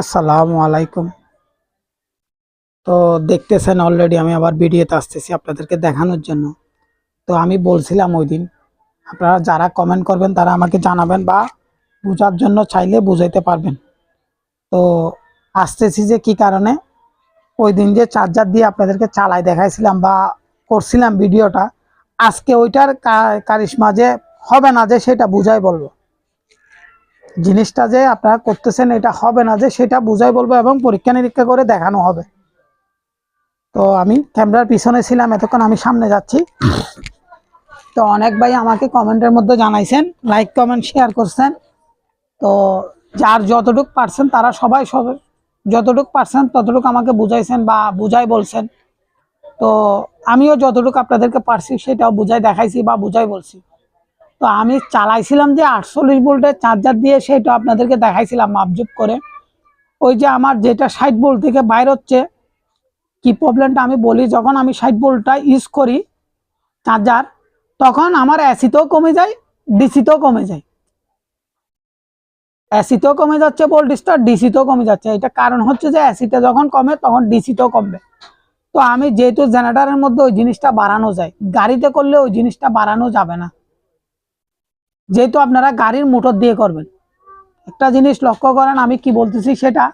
আসসালামু আলাইকুম। তো দেখতেছেন অলরেডি আমি আবার ভিডিওতে আসতেছি আপনাদেরকে দেখানোর জন্য। তো আমি বলছিলাম ওই দিন, আপনারা যারা কমেন্ট করবেন তারা আমাকে জানাবেন বা বোঝার জন্য চাইলে বুঝাইতে পারবেন। তো আসতেছি যে কি কারণে? ওই দিন যে চার্জার দিয়ে আপনাদেরকে চালাই দেখাইছিলাম বা করছিলাম ভিডিওটা, আজকে ওইটার কারিশমা যে হবে না যে সেটা বুঝাই বলব। জিনিসটা যে আপনারা করতেছেন, এটা হবে না যে সেটা বুঝাই বলব এবং পরীক্ষা নিরীক্ষা করে দেখানো হবে। তো আমি ক্যামেরার পিছনে ছিলাম, এতক্ষণ আমি সামনে যাচ্ছি। তো অনেক ভাই আমাকে কমেন্টের মধ্যে জানাইছেন, লাইক, কমেন্ট, শেয়ার করছেন। তো যার যতটুক পারছেন, তারা সবাই সব যতটুক পারছেন, ততটুক আমাকে বুঝাইছেন বা বুঝাই বলছেন। তো আমিও যতটুকু আপনাদেরকে পারছি, সেটাও বুঝাই দেখাইছি বা বুঝাই বলছি। তো আমি চালাইছিলাম যে আটচল্লিশ ভোল্টের চার্জার দিয়ে সেটা আপনাদেরকে দেখাইছিলাম মাপজুপ করে। ওই যে আমার যেটা ষাট ভোল্ট থেকে বাইর হচ্ছে, কি প্রবলেমটা আমি বলি, যখন আমি ষাট ভোল্টটা ইউজ করি চার্জার তখন আমার অ্যাসিতেও কমে যায় ডিসিতেও কমে যায়। অ্যাসিতেও কমে যাচ্ছে ভোল্টেজটা ডিসিতেও কমে যাচ্ছে। এটা কারণ হচ্ছে যে অ্যাসিতে যখন কমে, তখন ডিসিতেও কমবে। তো আমি যেহেতু জেনারেটারের মধ্যে ওই জিনিসটা বাড়ানো যায়, গাড়িতে করলে ওই জিনিসটা বাড়ানো যাবে না। যেহেতু আপনারা গাড়ির মোটর দিয়ে করবেন। একটা জিনিস লক্ষ্য করেন, আমি কি বলতেছি সেটা,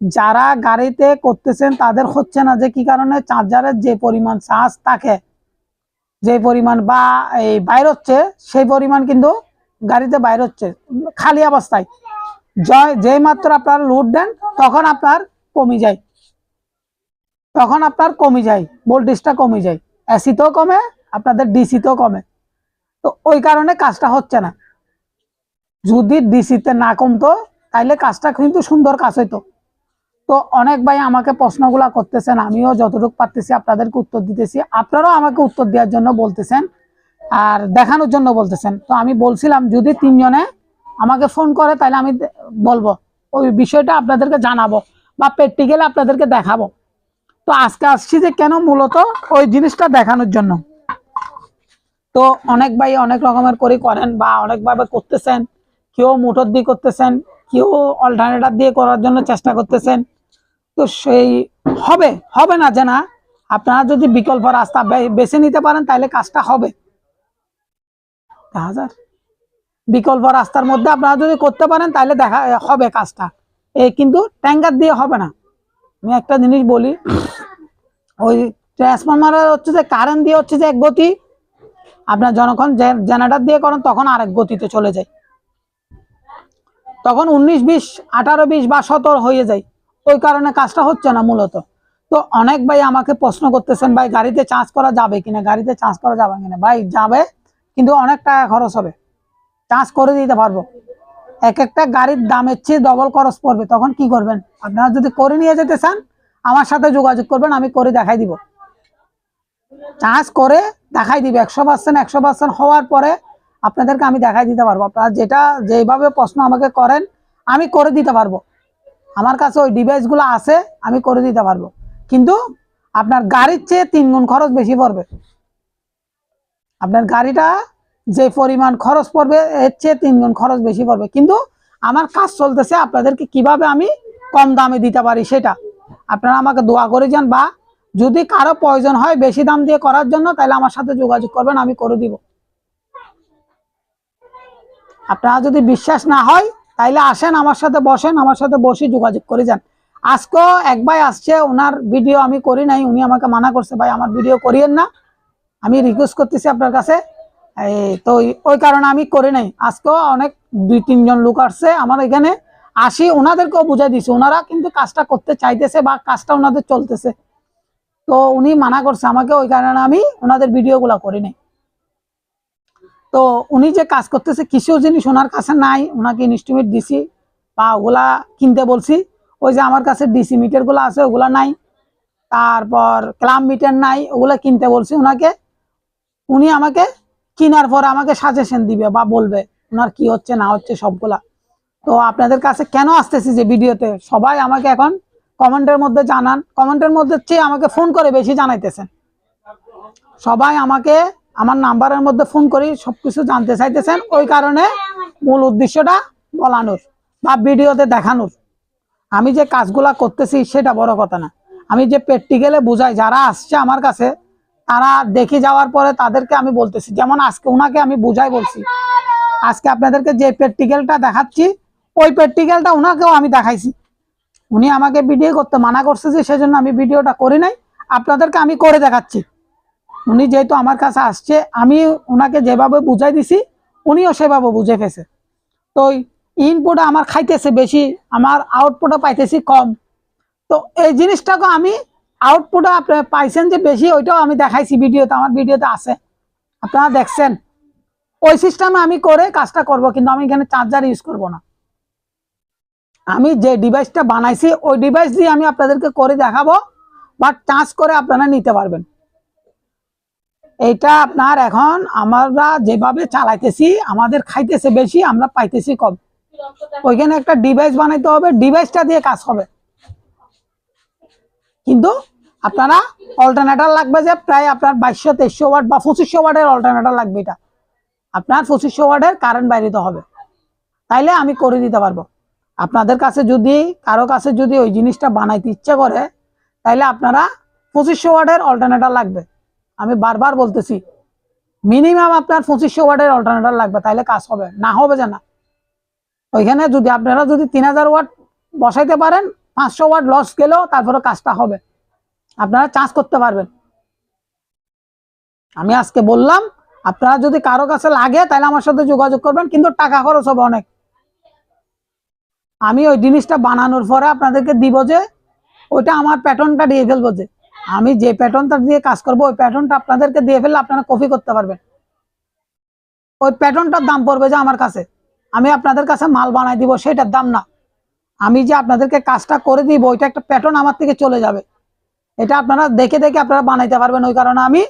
যারা গাড়িতে করতেছেন তাদের হচ্ছে না যে কি কারণে, চার্জারের যে পরিমাণ চার্জ থাকে, যে পরিমাণ বা এই বাইর হচ্ছে, সেই পরিমাণ কিন্তু গাড়িতে বাইর হচ্ছে, খালি অবস্থায়। জয়, যেই মাত্র আপনার লোড দেন, তখন আপনার কমে যায়। তখন আপনার কমে যায় ভোল্টেজটা কমে যায়। এসিতেও কমে, আপনাদের ডিসিতেও কমে। তো ওই কারণে কাজটা হচ্ছে না। যদি ডিসিতে না কমতো, তাইলে কাজটা কিন্তু সুন্দর কাজ হইতো। তো অনেক ভাই আমাকে প্রশ্নগুলা করতেছেন, আমিও যতটুকু পারতেছি আপনাদেরকে উত্তর দিতেছি। আপনারাও আমাকে উত্তর দেওয়ার জন্য বলতেছেন আর দেখানোর জন্য বলতেছেন। তো আমি বলছিলাম, যদি তিনজনে আমাকে ফোন করে তাহলে আমি বলব। ওই বিষয়টা আপনাদেরকে জানাব বা প্র্যাকটিক্যালি আপনাদেরকে দেখাবো। তো আজকে আসছি যে কেন মূলত ওই জিনিসটা দেখানোর জন্য। তো অনেক ভাই অনেক রকমের করে করেন বা অনেকভাবে করতেছেন, কেউ মোটর দিয়ে করতেছেন, কেউ অল্টারনেটার দিয়ে করার জন্য চেষ্টা করতেছেন। তো সেই হবে হবে না যে না, আপনারা যদি বিকল্প রাস্তা বেছে নিতে পারেন তাহলে কাজটা হবে। হাজার। বিকল্প রাস্তার মধ্যে আপনারা যদি করতে পারেন তাহলে দেখা, হবে কাজটা। এই কিন্তু ট্যাঙ্কার দিয়ে হবে না। আমি একটা জিনিস বলি, ওই ট্রান্সফরমারের হচ্ছে যে কারেন্ট দিয়ে হচ্ছে যে, এক গতি আপনার যখন জেনারেটর দিয়ে করেন, তখন আরেক গতিতে চলে যায়। তখন উনিশ বিশ, আঠারো বিশ বা সতেরো হয়ে যায়। ওই কারণে কাজটা হচ্ছে না মূলত। তো অনেক ভাই আমাকে প্রশ্ন করতেছেন, ভাই, গাড়িতে চার্জ করা যাবে কিনা? গাড়িতে চার্জ করা যাবে কিনা? ভাই, যাবে, কিন্তু অনেক টাকা খরচ হবে। চার্জ করে দিতে পারব। এক একটা গাড়ির দামের চেয়ে ডবল খরচ পড়বে। তখন কি করবেন? আপনারা যদি করে নিয়ে যেতে চান, আমার সাথে যোগাযোগ করবেন, আমি করে দেখাই দিব। চার্জ করে দেখাই দিবে। একশো পার্সেন্ট একশো পার্সেন্ট হওয়ার পরে আপনাদেরকে আমি দেখাই দিতে পারব। আপনারা যেটা, যেভাবে প্রশ্ন আমাকে করেন, আমি করে দিতে পারব। আমার কাছে ওই ডিভাইসগুলো আছে, আমি করে দিতে পারব। কিন্তু আপনার গাড়ির চেয়ে তিন গুণ খরচ বেশি পড়বে। আপনার গাড়িটা যে পরিমাণ খরচ পড়বে, এর চেয়ে তিন গুণ খরচ বেশি পড়বে। কিন্তু আমার কাজ চলতেছে, আপনাদেরকে কীভাবে আমি কম দামে দিতে পারি সেটা। আপনারা আমাকে দোয়া করে যান বা যদি কারও প্রয়োজন হয় বেশি দাম দিয়ে করার জন্য, তাহলে আমার সাথে যোগাযোগ করবেন, আমি করে দিব। আপনারা যদি বিশ্বাস না হয় তাইলে আসেন আমার সাথে বসেন, আমার সাথে বসে যোগাযোগ করে যান। আজকেও এক ভাই আসছে, ওনার ভিডিও আমি করি নাই, উনি আমাকে মানা করছে, ভাই, আমার ভিডিও করিয়েন না। আমি রিকোয়েস্ট করতেছি আপনার কাছে। তো ওই- ওই কারণে আমি করি নাই। আজকেও অনেক দুই, তিনজন লোক আসছে, আমার এখানে আসি, ওনাদেরকেও বুঝাই দিছি, ওনারা কিন্তু কাজটা করতে চাইতেছে বা কাজটা ওনাদের চলতেছে। তো উনি মানা করছে আমাকে, ওই কারণে আমি ওনাদের ভিডিওগুলো করি নাই তো উনি যে কাজ করতেছে, কিছু জিনিস ওনার কাছে নাই, ওনাকে ইনস্টিমেট দিছি, বা ওগুলা কিনতে বলছি, ওই যে আমার কাছে ডিসি মিটারগুলো আছে, ওগুলা নাই, তারপর ক্লাম মিটার নাই, ওগুলা কিনতে বলছি ওনাকে, উনি আমাকে কেনার পর আমাকে সাজেশন দিবে বা বলবে ওনার কি হচ্ছে না হচ্ছে সবগুলা। তো আপনাদের কাছে কেন আসতেছি যে ভিডিওতে? সবাই আমাকে এখন কমেন্টের মধ্যে জানান। কমেন্টের মধ্যে চেয়ে আমাকে ফোন করে বেশি জানাইতেছেন? সবাই আমাকে আমার নাম্বারের মধ্যে ফোন করি, সবকিছু জানতে চাইতেছেন। ওই কারণে মূল উদ্দেশ্যটা বলানোর বা ভিডিওতে দেখানোর। আমি যে কাজগুলা করতেছি সেটা বড় কথা না। আমি যে প্র্যাকটিক্যালে বুঝাই, যারা আসছে আমার কাছে, তারা দেখে যাওয়ার পরে তাদেরকে আমি বলতেছি। যেমন আজকে ওনাকে আমি বুঝাই বলছি। আজকে আপনাদেরকে যে প্র্যাকটিক্যালটা দেখাচ্ছি, ওই প্র্যাকটিক্যালটা ওনাকেও আমি দেখাইছি। উনি আমাকে ভিডিও করতে মানা করছে যে সেজন্য আমি ভিডিওটা করি নাই। আপনাদেরকে আমি করে দেখাচ্ছি। উনি যেহেতু আমার কাছে আসছে, আমি ওনাকে যেভাবে বুঝাই দিছি, উনিও সেভাবে বুঝে ফেছে তো ইনপুট আমার খাইতেছে বেশি, আমার আউটপুটও পাইতেছি কম। তো এই জিনিসটাকে আমি আউটপুটও আপনার পাইছেন যে বেশি, ওইটাও আমি দেখাইছি ভিডিওতে আমার ভিডিওতে আছে। আপনারা দেখছেন। ওই সিস্টেমে আমি করে কাজটা করব, কিন্তু আমি এখানে চার্জার ইউজ করব না। আমি যে ডিভাইসটা বানাইছি, ওই ডিভাইস দিয়ে আমি আপনাদেরকে করে দেখাবো বা চার্জ করে আপনারা নিতে পারবেন। এটা আপনার এখন আমরা যেভাবে চালাইতেছি, আমাদের খাইতেছে বেশি, আমরা পাইতেছি কম। ওইখানে একটা ডিভাইস বানাইতে হবে ডিভাইসটা দিয়ে কাজ হবে। কিন্তু আপনারা অল্টারনেটার লাগবে যে প্রায় আপনার বাইশশো, তেইশশো ওয়াট বা পঁচিশশো ওয়াটের অল্টারনেটার লাগবে এটা। আপনার পঁচিশশো ওয়াটের কারেন্ট বাইরে হবে। তাইলে আমি করে দিতে পারব। আপনাদের কাছে যদি, কারও কাছে যদি ওই জিনিসটা বানাইতে ইচ্ছে করে তাহলে আপনারা পঁচিশশো ওয়াটের অল্টারনেটার লাগবে। আমি বারবার বলতেছি মিনিমাম আপনার পঁচিশশো ওয়াটের অল্টারনেটার লাগবে, তাইলে কাজ হবে, না হবে যে না। ওইখানে যদি আপনারা যদি তিন হাজার ওয়াট বসাইতে পারেন, পাঁচশো ওয়াট লস গেলেও তারপরে কাজটা হবে। আপনারা চার্জ করতে পারবেন। আমি আজকে বললাম, আপনারা যদি কারও কাছে লাগে তাহলে আমার সাথে যোগাযোগ করবেন, কিন্তু টাকা খরচ হবে অনেক। আমি ওই জিনিসটা বানানোর পরে আপনাদেরকে দিব যে ওইটা আমার প্যাটার্নটা দিয়ে ফেলব যে, আমি যে প্যাটার্নটা দিয়ে কাজ করব, ওই প্যাটার্নটা আপনাদেরকে দিয়ে ফেললে আপনারা কপি করতে পারবেন। ওই প্যাটার্নটার দাম পড়বে যে আমার কাছে। আমি আপনাদের কাছে মাল বানাই দিব, সেটার দাম না। আমি যে আপনাদেরকে কাজটা করে দিব, ওইটা একটা প্যাটার্ন আমার থেকে চলে যাবে। এটা আপনারা দেখে দেখে আপনারা বানাইতে পারবেন। ওই কারণে আমি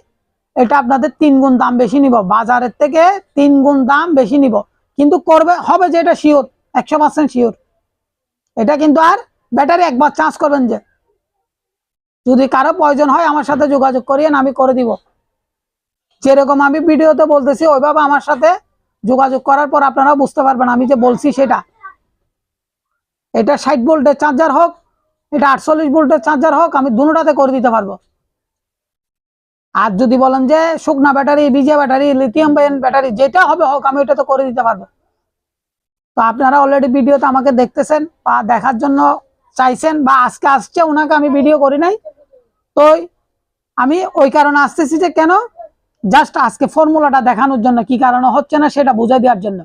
এটা আপনাদের তিন গুণ দাম বেশি নিব। বাজারের থেকে তিন গুণ দাম বেশি নিব। কিন্তু করবে, হবে যে এটা শিওর, একশো পার্সেন্ট শিওর। এটা কিন্তু আর ব্যাটারি একবার চার্জ করবেন যে। যদি কারও প্রয়োজন হয় আমার সাথে যোগাযোগ করিয়েন, আমি করে দিব। যেরকম আমি ভিডিওতে বলতেছি, ওইভাবে আমার সাথে যোগাযোগ করার পর আপনারা বুঝতে পারবেন আমি যে বলছি সেটা। এটা ষাট ভোল্টের চার্জার হোক, এটা আটচল্লিশ ভোল্টের চার্জার হোক, আমি দুটাতে করে দিতে পারব। আর যদি বলেন যে শুকনা ব্যাটারি বিজে ব্যাটারি লিথিয়াম ব্যাটারি, যেটা হবে হোক, আমি ওইটাতে করে দিতে পারব। তো আপনারা অলরেডি ভিডিওতে আমাকে দেখতেছেন বা দেখার জন্য চাইছেন বা আজকে আসছে, ওনাকে আমি ভিডিও করি নাই। তো আমি ওই কারণে আসতেছি যে কেন? জাস্ট আজকে ফর্মুলাটা দেখানোর জন্য, কি কারণে হচ্ছে না সেটা বুঝাই দেওয়ার জন্য।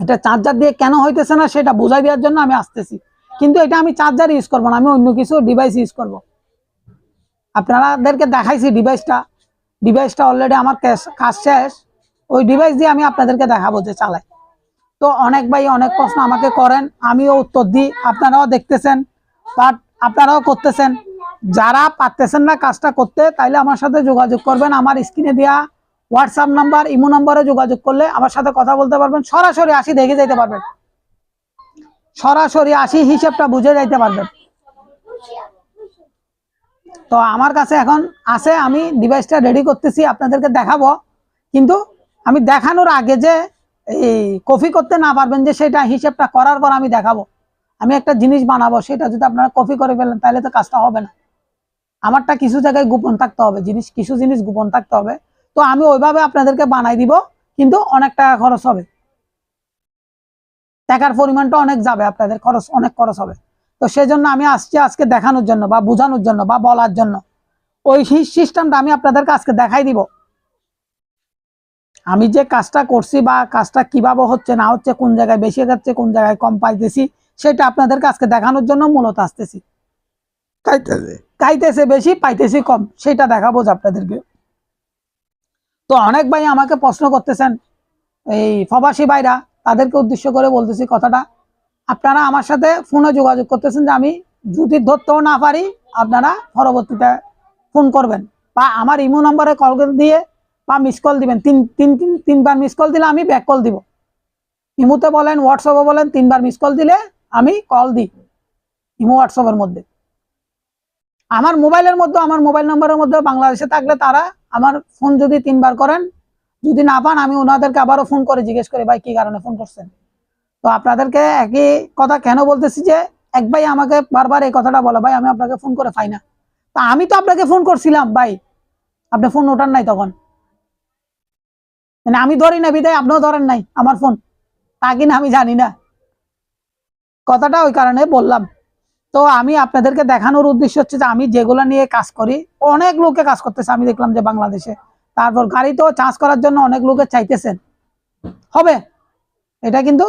এটা চার্জার দিয়ে কেন হইতেছে না সেটা বুঝাই দেওয়ার জন্য আমি আসতেছি। কিন্তু এটা আমি চার্জার ইউজ করব না, আমি অন্য কিছু ডিভাইস ইউজ করব। আপনারাদেরকে দেখাইছি ডিভাইসটা ডিভাইসটা অলরেডি আমার কাজ- কাজ শেষ। ওই ডিভাইস দিয়ে আমি আপনাদেরকে দেখাবো যে চালাই তো অনেক ভাই অনেক প্রশ্ন আমাকে করেন, আমিও উত্তর দিই। আপনারাও দেখতেছেন বাট আপনারাও করতেছেন। যারা পারতেছেন না কাজটা করতে, তাইলে আমার সাথে যোগাযোগ করবেন। আমার স্ক্রিনে দেওয়া হোয়াটসঅ্যাপ নাম্বার ইমো নাম্বারে যোগাযোগ করলে আমার সাথে কথা বলতে পারবেন। সরাসরি আসি দেখে যাইতে পারবেন। সরাসরি আসি হিসেবটা বুঝে যাইতে পারবেন। তো আমার কাছে এখন আছে, আমি ডিভাইসটা রেডি করতেছি, আপনাদেরকে দেখাবো। কিন্তু আমি দেখানোর আগে যে এই কপি করতে না পারবেন যে সেটা হিসেবটা করার পর আমি দেখাবো। আমি একটা জিনিস বানাবো, সেটা যদি আপনারা কপি করে ফেলেন, তাহলে তো কাজটা হবে না। আমারটা কিছু জায়গায় গোপন থাকতে হবে, জিনিস, কিছু জিনিস গোপন থাকতে হবে। তো আমি ওইভাবে আপনাদেরকে বানাই দিব, কিন্তু অনেক টাকা খরচ হবে। টাকার পরিমাণটা অনেক যাবে, আপনাদের খরচ, অনেক খরচ হবে। তো সেজন্য আমি আসছি আজকে দেখানোর জন্য বা বোঝানোর জন্য বা বলার জন্য। ওই সিস্টেমটা আমি আপনাদেরকে আজকে দেখাই দিব। আমি যে কাজটা করছি বা কাজটা কীভাবে হচ্ছে না হচ্ছে কোন জায়গায় বেশি যাচ্ছে কোন জায়গায় কম পাইতেছি সেটা আপনাদেরকে আজকে দেখানোর জন্য মূলত আসতেছি। খাইতেছে বেশি পাইতেছি কম সেটা দেখাবো যে আপনাদেরকে। তো অনেক ভাই আমাকে প্রশ্ন করতেছেন এই প্রবাসী ভাইরা তাদেরকে উদ্দেশ্য করে বলতেছি কথাটা। আপনারা আমার সাথে ফোনে যোগাযোগ করতেছেন যে আমি যদি ধরতেও না পারি আপনারা পরবর্তীতে ফোন করবেন। বা আমার ইমো নম্বরে কল দিয়ে বা মিস কল দিবেন। তিন তিন তিন, তিনবার মিস কল দিলে আমি ব্যাক কল দিব। ইমোতে বলেন হোয়াটসঅ্যাপে বলেন, তিনবার মিস কল দিলে আমি কল দিই। ইমো হোয়াটসঅ্যাপের মধ্যে। আমার মোবাইলের মধ্যে, আমার মোবাইল নম্বরের মধ্যে বাংলাদেশে থাকলে তারা আমার ফোন যদি তিনবার করেন, যদি না পান, আমি ওনাদেরকে আবারও ফোন করে জিজ্ঞেস করি, ভাই, কি কারণে ফোন করছেন? তো আপনাদেরকে একই কথা কেন বলতেছি যে, এক ভাই আমাকে বারবার এই কথাটা বলো, ভাই, আমি আপনাকে ফোন করে পাই না। তা আমি তো আপনাকে ফোন করছিলাম, ভাই। আপনি ফোন ওঠান নাই তখন। মানে আমি ধরি না, বিদায়, আপনিও ধরেন নাই আমার ফোন তা কিনা আমি জানি না। কথাটা ওই কারণে বললাম। তো আমি আপনাদেরকে দেখানোর উদ্দেশ্য হচ্ছে যে আমি যেগুলো নিয়ে কাজ করি, অনেক লোকে কাজ করতেছে। আমি দেখলাম যে বাংলাদেশে। তারপর গাড়িতেও চার্জ করার জন্য অনেক লোকে চাইতেছেন। হবে। এটা কিন্তু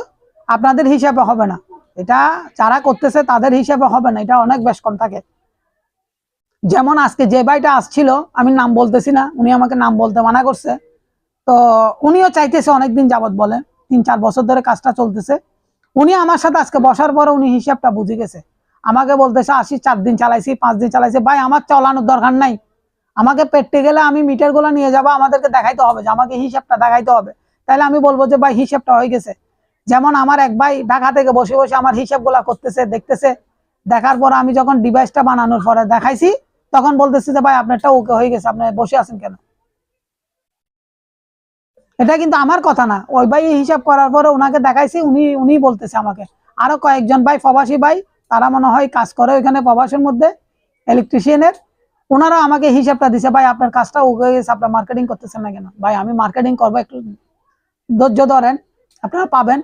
আপনাদের হিসাবে হবে না। এটা যারা করতেছে তাদের হিসাবে হবে না। এটা অনেক বেশ কম থাকে। যেমন আজকে যে ভাইটা আসছিল, আমি নাম বলতেছি না, উনি আমাকে নাম বলতে মানা করছে। তো উনিও চাইতেছে অনেকদিন যাবত বলে, তিন চার বছর ধরে কাজটা চলতেছে। উনি আমার সাথে আজকে বসার পরে উনি হিসাবটা বুঝে গেছে। আমাকে বলতেছে, আসি, চার দিন চালাইছি, পাঁচ দিন চালাইছি, ভাই আমার চালানোর দরকার নাই। আমাকে পেটতে গেলে আমি মিটারগুলো নিয়ে যাব, আমাদেরকে দেখাইতে হবে যে আমাকে হিসাবটা দেখাইতে হবে। তাহলে আমি বলব যে, ভাই, হিসাবটা হয়ে গেছে। যেমন আমার এক ভাই ঢাকা থেকে বসে বসে আমার হিসাবগুলা করতেছে, দেখতেছে। দেখার পর আমি যখন ডিভাইসটা বানানোর পরে দেখাইছি, তখন বলতেছি যে, ভাই, আপনারটা ওকে হয়ে গেছে, আপনি বসে আছেন কেন? এটা কিন্তু আমার কথা না। ওই ভাই হিসাব করার পরে ওনাকে দেখাইছি, উনি উনি বলতেছে আমাকে। আরও কয়েকজন ভাই, প্রবাসী ভাই, তারা মনে হয় কাজ করে ওইখানে প্রবাসের মধ্যে ইলেকট্রিশিয়ানের ওনারা আমাকে হিসাবটা দিছে, ভাই, আপনার কাজটা ওকে গেছে আপনার মার্কেটিং করতেছেন না কেন? ভাই, আমি মার্কেটিং করব, একটু ধৈর্য ধরেন, আপনারা পাবেন।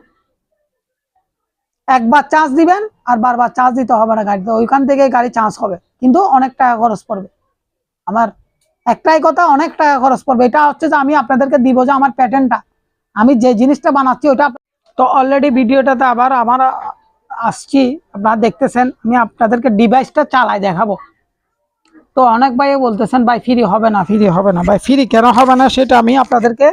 একবার চার্জ দিবেন আর বারবার চার্জ দিতে হবে না গাড়িতে। ওইখান থেকে গাড়ি চার্জ হবে, কিন্তু অনেক টাকা খরচ পড়বে। আমার একটাই কথা, অনেক টাকা খরচ পড়বে। এটা হচ্ছে যে আমি আপনাদেরকে দিব যে আমার প্যাটার্নটা আমি যে জিনিসটা বানাচ্ছি, ওটা তো অলরেডি ভিডিওটাতে আবার আমার আসছি, আপনারা দেখতেছেন, আমি আপনাদেরকে ডিভাইসটা চালাই দেখাবো। তো অনেক ভাই বলতেছেন, ভাই ফ্রি হবে না ফ্রি হবে না। ভাই ফ্রি কেন হবে না, সেটা আমি আপনাদেরকে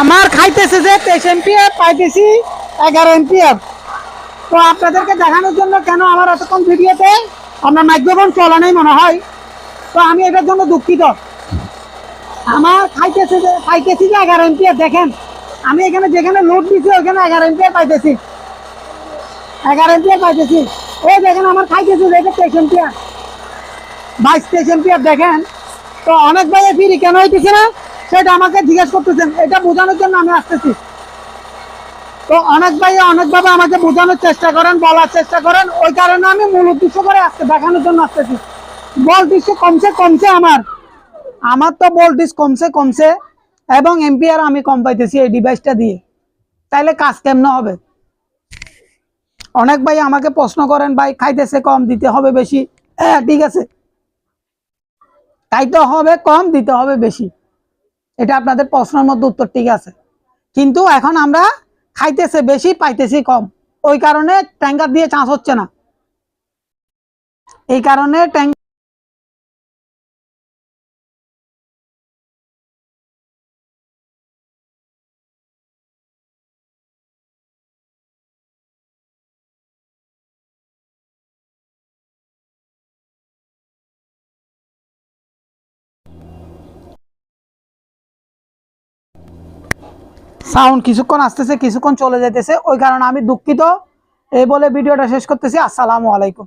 আমার খাইতেছে যে তেইশ এমপিএফ, পাইতেছি এগারো এমপিএফ। তো আপনাদেরকে দেখানোর জন্য কেন আমার এতক্ষণ ভিডিওতে? আপনার মাইক্রোফোন চলা নেই মনে হয়? তো আমি এটার জন্য দুঃখিত। আমার খাইতেছে যে, পাইতেছি যে এগারো এমপিএফ, দেখেন। আমি এখানে যেখানে লোড দিছি ওইখানে এগারো এমপিএফ পাইতেছি। এগারো এমপিএফ পাইতেছি। ওই দেখেন, আমার খাইতেছে যে এটা তেইশ এমপিএফ। বাইশ, তেইশ এমপিএফ, দেখেন। তো অনেক ভাই ফিরি, কেন হইতেছে না? সেটা আমাকে জিজ্ঞেস করতেছেন। এটা বোঝানোর জন্য আমি আসতেছি। তো অনেক ভাই অনেকভাবে আমাকে বোঝানোর চেষ্টা করেন, বলার চেষ্টা করেন। ওই কারণে আমি মূল উদ্দেশ্য করে আসতে দেখানোর জন্য আসতেছি। বল ভোল্টেজ কমছে কমছে আমার। আমার তো ভোল্টেজ কমছে কমছে এবং এম্পিয়ার আমি কম পাইতেছি এই ডিভাইসটা দিয়ে। তাইলে কাজ কেমন হবে? অনেক ভাই আমাকে প্রশ্ন করেন, ভাই, খাইতেছে কম, দিতে হবে বেশি? হ্যাঁ ঠিক আছে। খাইতে হবে কম, দিতে হবে বেশি। এটা আপনাদের প্রশ্নের মধ্যে উত্তর ঠিক আছে। কিন্তু এখন আমরা খাইতেছে বেশি, পাইতেছি কম। ওই কারণে ট্যাঙ্কার দিয়ে চাষ হচ্ছে না। এই কারণে ট্যাঙ্ক সাউন্ড কিছুক্ষণ আসতেছে, কিছুক্ষণ চলে যেতেছে ওই কারণে আমি দুঃখিত। এই বলে ভিডিওটা শেষ করতেছি। আসসালামু আলাইকুম।